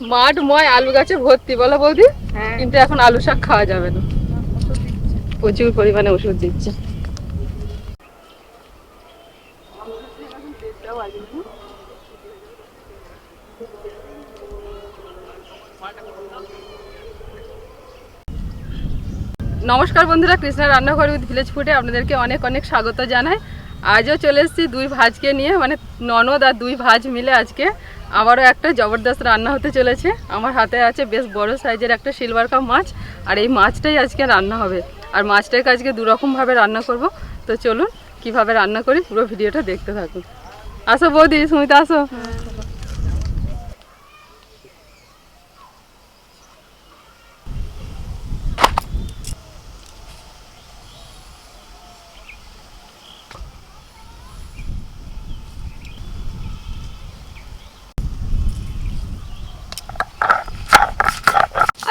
মাঠময় আলু গাছে ভর্তি বলো বৌদি? হ্যাঁ। কিন্তু এখন আলু শাক খাওয়া যাবে না। প্রচুর পরিমাণে ওষুধ দিচ্ছে। নমস্কার বন্ধুরা কৃষ্ণা রান্নাঘর উইথ ভিলেজ ফুডে আপনাদেরকে অনেক অনেক স্বাগত জানাই। আজও চলে এসেছি দুই ভাজকে নিয়ে মানে ননদ আর দুই ভাজ মিলে আজকে আবারও একটা জবরদস্ত রান্না হতে চলেছে। আমার হাতে আছে বেশ বড় সাইজের একটা সিলভার কাপ মাছ, আর এই মাছটাই আজকে রান্না হবে। আর মাছটাকে আজকে দুরকমভাবে রান্না করব। তো চলুন কীভাবে রান্না করি, পুরো ভিডিওটা দেখতে থাকুন। আসো বৌদি, সুমিতা, আসো।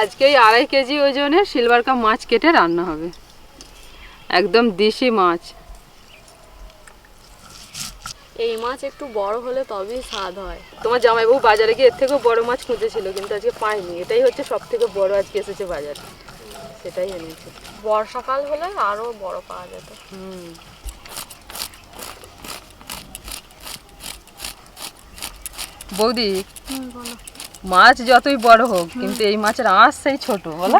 আজকে এই আড়াই কেজি ওজনের সিলভার কাপ মাছ কেটে রান্না হবে। একদম দেশি মাছ। এই মাছ একটু বড় হলে তবেই স্বাদ হয়। তোমার জামাইবাবু বাজারে গিয়ে এর থেকেও বড় মাছ খুঁজেছিল কিন্তু আজকে পাইনি এটাই হচ্ছে সব থেকে বড় আজকে এসেছে বাজারে। সেটাই এনেছে। বর্ষাকাল হলে আরও বড় পাওয়া যেত। হুম। বৌদি মাছ যতই বড় হোক কিন্তু এই মাছের আঁশ সেই ছোট বলো?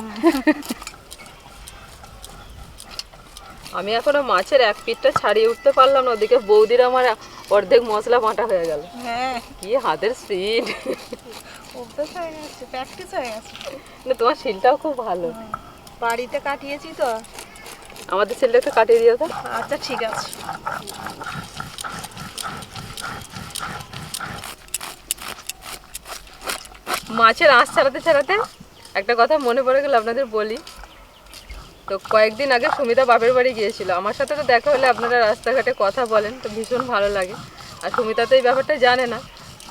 আমি এখনও মাছের এক পিঠটা ছাড়িয়ে উঠতে পারলাম না ওদিকে বৌদির আমার অর্ধেক মশলা বাঁটা হয়ে গেল। হ্যাঁ। কি হাতের স্পিড প্র্যাকটিস হয়ে গেছে না তোমার শিলটাও খুব ভালো। বাড়িতে কাটিয়েছি তো। আমাদের শিলটা একটু কাটিয়ে দিও তো। আচ্ছা ঠিক আছে। মাছের আঁশ ছাড়াতে ছাড়াতে একটা কথা মনে পড়ে গেল আপনাদের বলি। তো কয়েকদিন আগে সুমিতা বাপের বাড়ি গিয়েছিল। আমার সাথে তো দেখা হলে আপনারা রাস্তাঘাটে কথা বলেন, তো ভীষণ ভালো লাগে। আর সুমিতা তো এই ব্যাপারটা জানে না।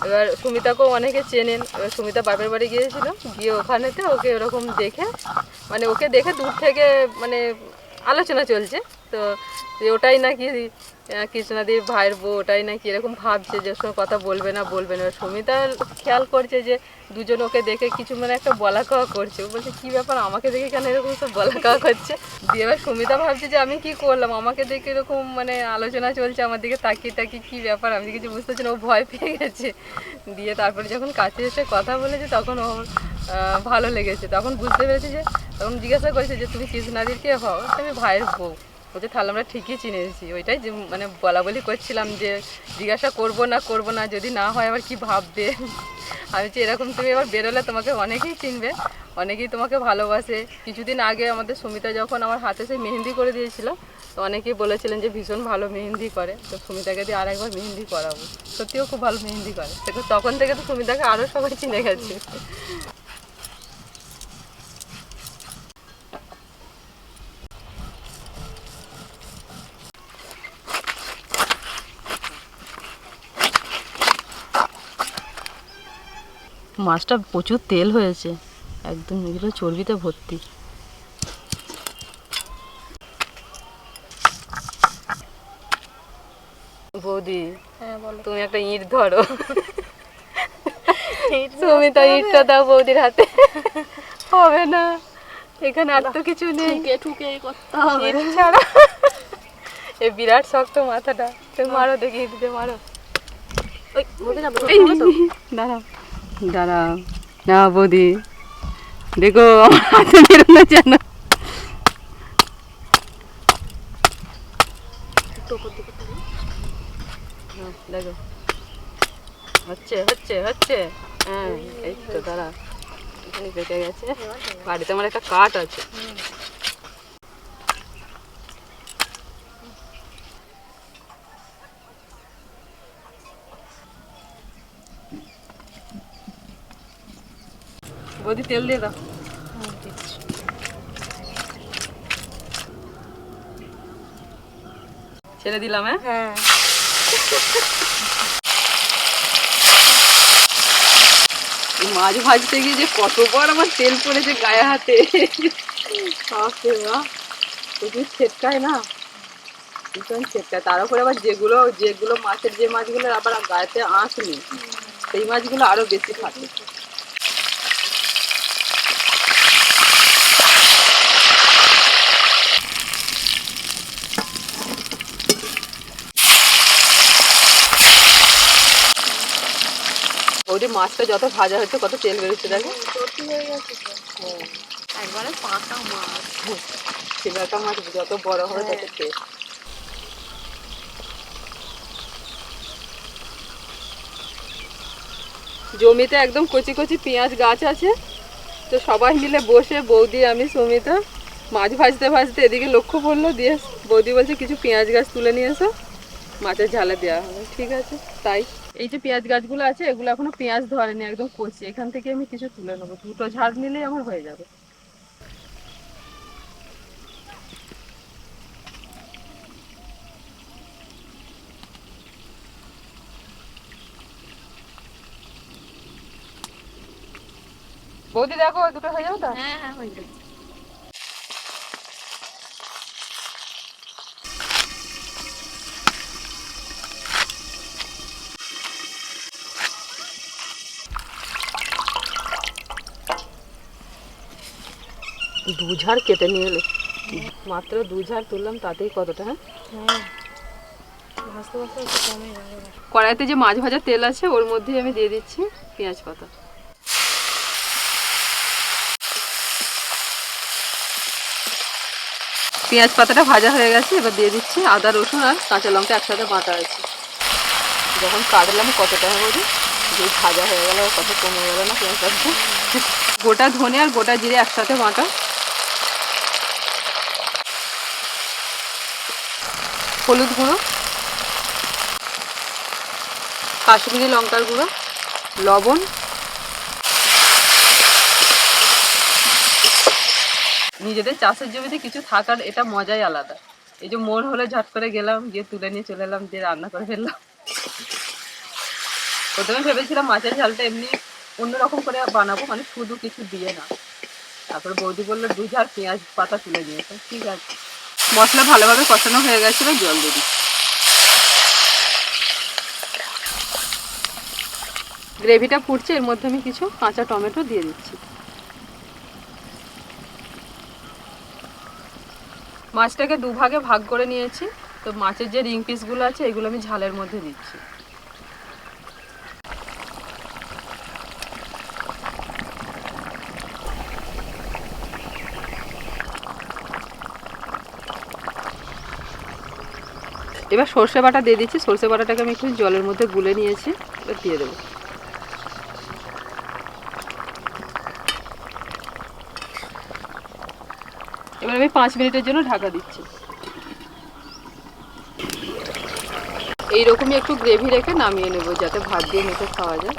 এবার সুমিতাকেও অনেকে চেনেন। এবার সুমিতা বাপের বাড়ি গিয়েছিল। গিয়ে ওখানেতে ওকে ওরকম দেখে মানে ওকে দেখে দূর থেকে মানে আলোচনা চলছে। তো ওটাই নাকি কৃষ্ণাদির ভাইয়ের বউ, ওটাই নাকি এরকম ভাবছে যে সঙ্গে কথা বলবে না বলবে না। সুমিতা খেয়াল করছে যে দুজন ওকে দেখে কিছু মানে একটা বলা খাওয়া করছে। ও বলছে, কি ব্যাপার? আমাকে দেখে কেন এরকম সব বলা খাওয়া করছে? দিয়ে এবার সুমিতা ভাবছে যে, আমি কি করলাম? আমাকে দেখে এরকম মানে আলোচনা চলছে আমার দিকে, তাকিয়ে তাকিয়ে কি ব্যাপার? আমি কিছু বুঝতে পারছি না, ও ভয় পেয়ে গেছে। দিয়ে তারপরে যখন কাছে এসে কথা বলেছে, তখন ও ভালো লেগেছে। তখন বুঝতে পেরেছে যে, তখন জিজ্ঞাসা করেছে যে, তুমি কৃষ্ণাদির কে হও আমি ভাইয়ের বউ। বলছে তাহলে আমরা ঠিকই চিনেছি। ওইটাই যে মানে বলা বলি করছিলাম যে জিজ্ঞাসা করব না করব না, যদি না হয় আবার কি ভাববে? আমি যে এরকম তুমি এবার বেরোলে তোমাকে অনেকেই চিনবে, অনেকেই তোমাকে ভালোবাসে। কিছুদিন আগে আমাদের সুমিতা যখন আমার হাতে সেই মেহেন্দি করে দিয়েছিল, তো অনেকেই বলেছিলেন যে ভীষণ ভালো মেহেন্দি করে। তো সুমিতাকে দিয়ে আরেকবার মেহেন্দি করাবো। সত্যিও খুব ভালো মেহেন্দি করে। তখন থেকে তো সুমিতাকে আরও সবাই চিনে গেছে। মাছটা প্রচুর তেল হয়েছে। একদম এগুলো চর্বিতে ভর্তি। বৌদি হ্যাঁ তুমি একটা ইট ধরো। তুমি তো ইটটা দাও বৌদির হাতে। হবে না। এখানে আর তো কিছু নেই। ঠুকে করতে হবে। ছাড়া। এই বিরাট শক্ত মাথাটা। তুমি মারো দেখি ইট দিয়ে মারো। ওই বলতে যাবে দাঁড়াও। দাঁড়াও না বৌদি। দেখো আমার হাতে বেরোনো যেন। হ্যাঁ, দেখো। হচ্ছে হচ্ছে হচ্ছে। হ্যাঁ এই তো দাঁড়া। এখানে বেঁচে গেছে। বাড়িতে আমার একটা কাঠ আছে। বৌদি তেল দিয়ে দাও। ছেড়ে দিলাম হ্যাঁ? হ্যাঁ। মাছ ভাজতে গিয়ে যে কতবার আমার তেল পড়েছে গায়ে হাতে। প্রচুর ছেটকায় না? ভীষণ ছেটকায়। তার উপরে আবার যেগুলো যেগুলো মাছের যে মাছগুলো আবার গায়েতে আঁশ নেই সেই মাছগুলো আরও বেশি থাকে। মাছটা যত ভাজা হচ্ছে কত তেল বেরোচ্ছে দেখো। হয়ে একবারে পাকা মাছ মাছ যত বড় হবে তত তেল জমিতে একদম কচি কচি পেঁয়াজ গাছ আছে তো সবাই মিলে বসে বৌদি আমি সমিতা মাছ ভাজতে ভাজতে এদিকে লক্ষ্য পড়ল দিয়ে বৌদি বলছে কিছু পেঁয়াজ গাছ তুলে নিয়ে এসো মাছের ঝালে দেওয়া হবে। ঠিক আছে তাই। এই যে পেঁয়াজ গাছগুলো আছে, এগুলো এখনও পেঁয়াজ ধরেনি, একদম কচি। এখান থেকে আমি কিছু তুলে নেব। দুটো ঝাড় নিলেই আমার হয়ে যাবে। বৌদি, দেখো, দুটো হয়ে যাবে তো? হ্যাঁ হ্যাঁ হয়ে যাবে দু ঝাড় কেটে নিয়ে এলে। মাত্র দু ঝাড় তুললাম, তাতেই কতটা হ্যাঁ? কড়াইতে যে মাছ ভাজা তেল আছে, ওর মধ্যেই আমি দিয়ে দিচ্ছি পেঁয়াজ পাতা। পেঁয়াজ পাতাটা ভাজা হয়ে গেছে, এবার দিয়ে দিচ্ছি আদা, রসুন আর কাঁচা লঙ্কা একসাথে বাটা আছে। যখন কাটলাম, কতটা হবে যে ভাজা হয়ে গেল কত কমে গেল না পেঁয়াজ গোটা ধনে আর গোটা জিরে একসাথে বাটা। হলুদ গুঁড়ো, কাশ্মীরি লঙ্কার গুঁড়ো, লবণ, নিজেদের চাষের জমিতে কিছু থাকার এটা মজাই আলাদা। এই যে মন হলে ঝট করে গেলাম, গিয়ে তুলে নিয়ে চলে এলাম, দিয়ে রান্না করে ফেললাম। প্রথমে ভেবেছিলাম মাছের ঝালটা এমনি অন্যরকম করে বানাবো মানে শুধু কিছু দিয়ে না। তারপরে বৌদি বলল দু ঝাড় পেঁয়াজ পাতা তুলে দিয়েছে ঠিক আছে। মশলা ভালোভাবে কষানো হয়ে গেছে, এবার জল দিয়ে গ্রেভিটা ফুটছে, এর মধ্যে আমি কিছু কাঁচা টমেটো দিয়ে দিচ্ছি। মাছটাকে দুভাগে ভাগ করে নিয়েছি, তো মাছের যে রিং পিসগুলো আছে, এগুলো আমি ঝালের মধ্যে দিচ্ছি। এবার সর্ষে বাটা দিয়ে দিচ্ছি। সর্ষে বাটাটাকে আমি একটু জলের মধ্যে গুলে নিয়েছি। এবার দিয়ে দেবো। এবার আমি পাঁচ মিনিটের জন্য ঢাকা দিচ্ছি। এইরকমই একটু গ্রেভি রেখে নামিয়ে নেব, যাতে ভাত দিয়ে মেখে খাওয়া যায়।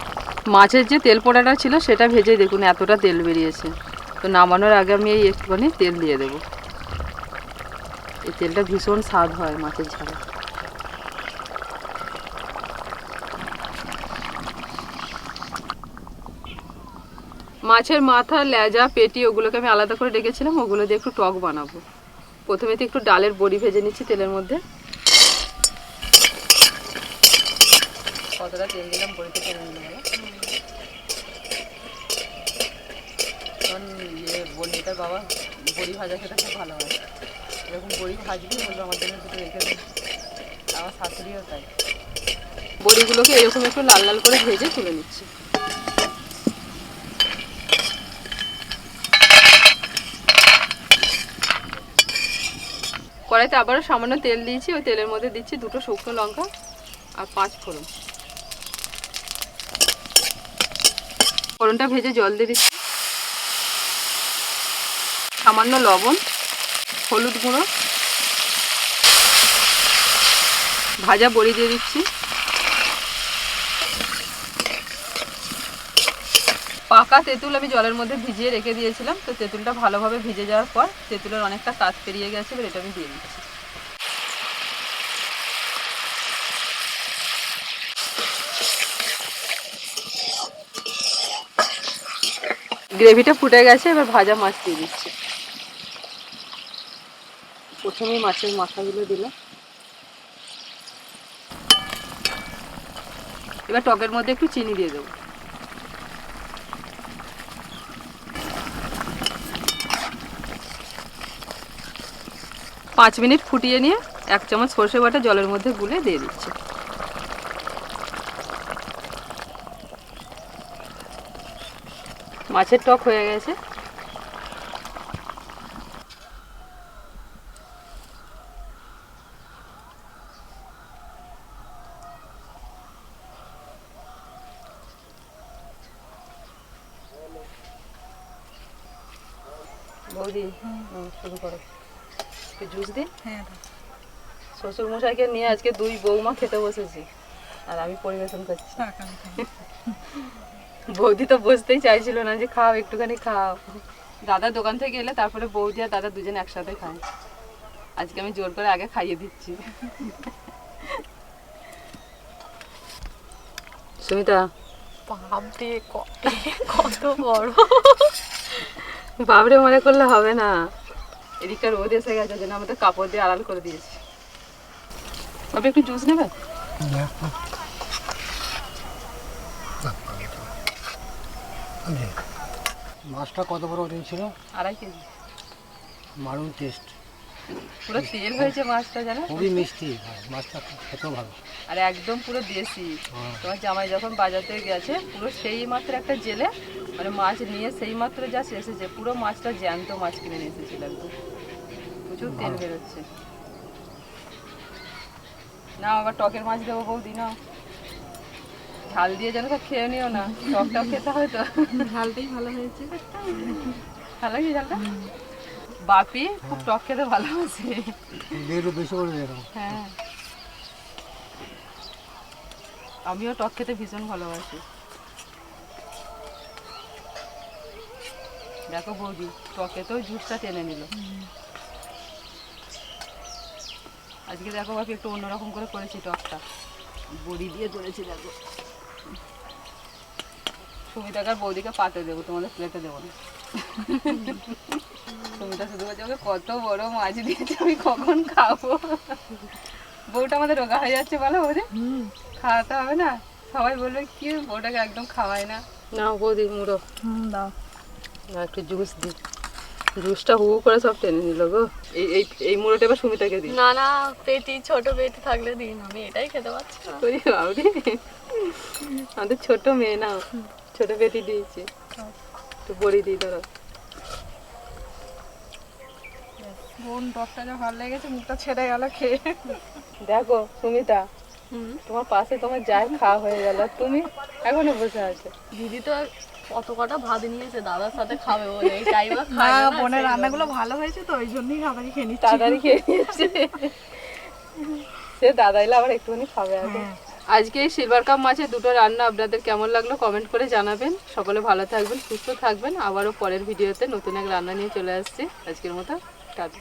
মাছের যে তেল পোড়াটা ছিল, সেটা ভেজে দেখুন, এতটা তেল বেরিয়েছে। তো নামানোর আগে আমি এই একটুখানি তেল দিয়ে দেবো। এই তেলটা ভীষণ স্বাদ হয় মাছের ঝালে। মাছের মাথা, লেজা, পেটি, ওগুলোকে আমি আলাদা করে রেখেছিলাম, ওগুলো দিয়ে একটু টক বানাবো। প্রথমে তো একটু ডালের বড়ি ভেজে নিচ্ছি তেলের মধ্যে। কতটা তেল দিলাম? বড়িতে তেল ইয়ে বড়িটার বাবা, বড়ি ভাজা খেতে খুব ভালো হয়। এরকম বড়ি ভাজবি বলল আমার জন্য দুটো রেখে দিই আমার শাশুড়িও তাই। বড়িগুলোকে এরকম একটু লাল লাল করে ভেজে তুলে নিচ্ছি। কড়াইতে আবারও সামান্য তেল দিয়েছি, ওই তেলের মধ্যে দিচ্ছি দুটো শুকনো লঙ্কা আর পাঁচ ফোড়ন। ফোড়নটা ভেজে জল দিয়ে দিচ্ছি। সামান্য লবণ, হলুদ গুঁড়ো, ভাজা বড়ি দিয়ে দিচ্ছি। পাকা তেঁতুল আমি জলের মধ্যে ভিজিয়ে রেখে দিয়েছিলাম, তো তেঁতুলটা ভালোভাবে ভিজে যাওয়ার পর তেঁতুলের অনেকটা কাজ পেরিয়ে গেছে, এবার এটা আমি দিয়ে দিচ্ছি। গ্রেভিটা ফুটে গেছে, এবার ভাজা মাছ দিয়ে দিচ্ছি। প্রথমেই মাছের মাথাগুলো দিলাম। এবার টকের মধ্যে একটু চিনি দিয়ে দেবো। পাঁচ মিনিট ফুটিয়ে নিয়ে এক চামচ সর্ষে বাটা জলের মধ্যে গুলে দিয়ে দিচ্ছি। মাছের টক হয়ে গেছে। বৌদি শুরু করো। একটু জুস দিন। হ্যাঁ শ্বশুর মশাইকে নিয়ে আজকে দুই বৌমা খেতে বসেছি। আর আমি পরিবেশন করছি। বৌদি তো বসতেই চাইছিল না যে খাও একটুখানি খাও। দাদা দোকান থেকে এলে তারপরে বৌদি আর দাদা দুজন একসাথে খায়। আজকে আমি জোর করে আগে খাইয়ে দিচ্ছি। সুমিতা। বাপরে কত বড়। বাবরে মনে করলে হবে না। এদিকটা রোদ এসে গেছে জন্য আমাদের কাপড় দিয়ে আড়াল করে দিয়েছি। তবে একটু জুস নেবে? মাছটা কত বড় ছিল? আড়াই কেজি। মারুন টেস্ট। পুরো তেল হয়েছে মাছটা জানো? খুবই মিষ্টি মাছটা খেতেও ভালো। আর একদম পুরো দেশি। হ্যাঁ। তোমার জামাই যখন বাজার থেকে গেছে পুরো সেই মাত্র একটা জেলে মানে মাছ নিয়ে সেই মাত্র যা এসেছে। পুরো মাছটা জ্যান্ত মাছ কিনে নিয়ে এসেছিল একদম। প্রচুর তেল বেরোচ্ছে। না আবার টকের মাছ দেবো বৌদি না ঝাল দিয়ে যেন সব খেয়ে নিও না। টকটাও খেতে হয় তো। ঝালটাই ভালো হয়েছে। ভালো লাগে ঝালটা? বাপি খুব টক খেতে ভালোবাসে। হ্যাঁ। আমিও টক খেতে ভীষণ ভালোবাসি। দেখো বৌদি টকে তো জুসটা টেনে নিল। আজকে দেখো বাকি একটু অন্যরকম করে করেছি টকটা। বড়ি দিয়ে করেছি দেখো। সুমিতাকার বৌদিকে পাতে দেবো তোমাদের প্লেটে দেবো না। সুমিতা শুধু বলছে "আমাকে কত বড় মাছ দিয়েছে আমি কখন খাব? বউটা আমাদের রোগা হয়ে যাচ্ছে বলো বৌদি। খাওয়াতে হবে না? সবাই বলবে কি বউটাকে একদম খাওয়ায় না? না বৌদি মুড়ো। দাও। না একটু জুস দি জুসটা হু হু করে সব টেনে নিল গো। এই এই এই মুড়োটা এবার সুমিতাকে দিই। না না পেটি ছোট পেটি থাকলে দিন আমি এটাই খেতে পারছি না। ওরে বাবরে আমাদের ছোট মেয়ে না ছোট পেটি দিয়েছি। বড়ি দিই ধরো। বোন যা ভালো লেগেছে মুখটা ছেড়ে গেল খেয়ে। দেখো সুমিতা তোমার পাশে তোমার যাই খাওয়া হয়ে গেল তুমি এখনও বসে আছো। দিদি তো কত কটা ভাত নিয়েছে দাদার সাথে খাবে বলে এই টাইমে না বোনের রান্নাগুলো ভালো হয়েছে তো ওই জন্যই তাড়াতাড়ি খেয়ে নিচ্ছি। তাড়াতাড়ি খেয়ে নিয়েছে। সে দাদা এলে আবার একটুখানি খাবে আগে। আজকে এই সিলভার কাপ মাছের দুটো রান্না আপনাদের কেমন লাগল কমেন্ট করে জানাবেন। সকলে ভালো থাকবেন, সুস্থ থাকবেন। আবারও পরের ভিডিওতে নতুন এক রান্না নিয়ে চলে আসছি। আজকের মতো টাটা।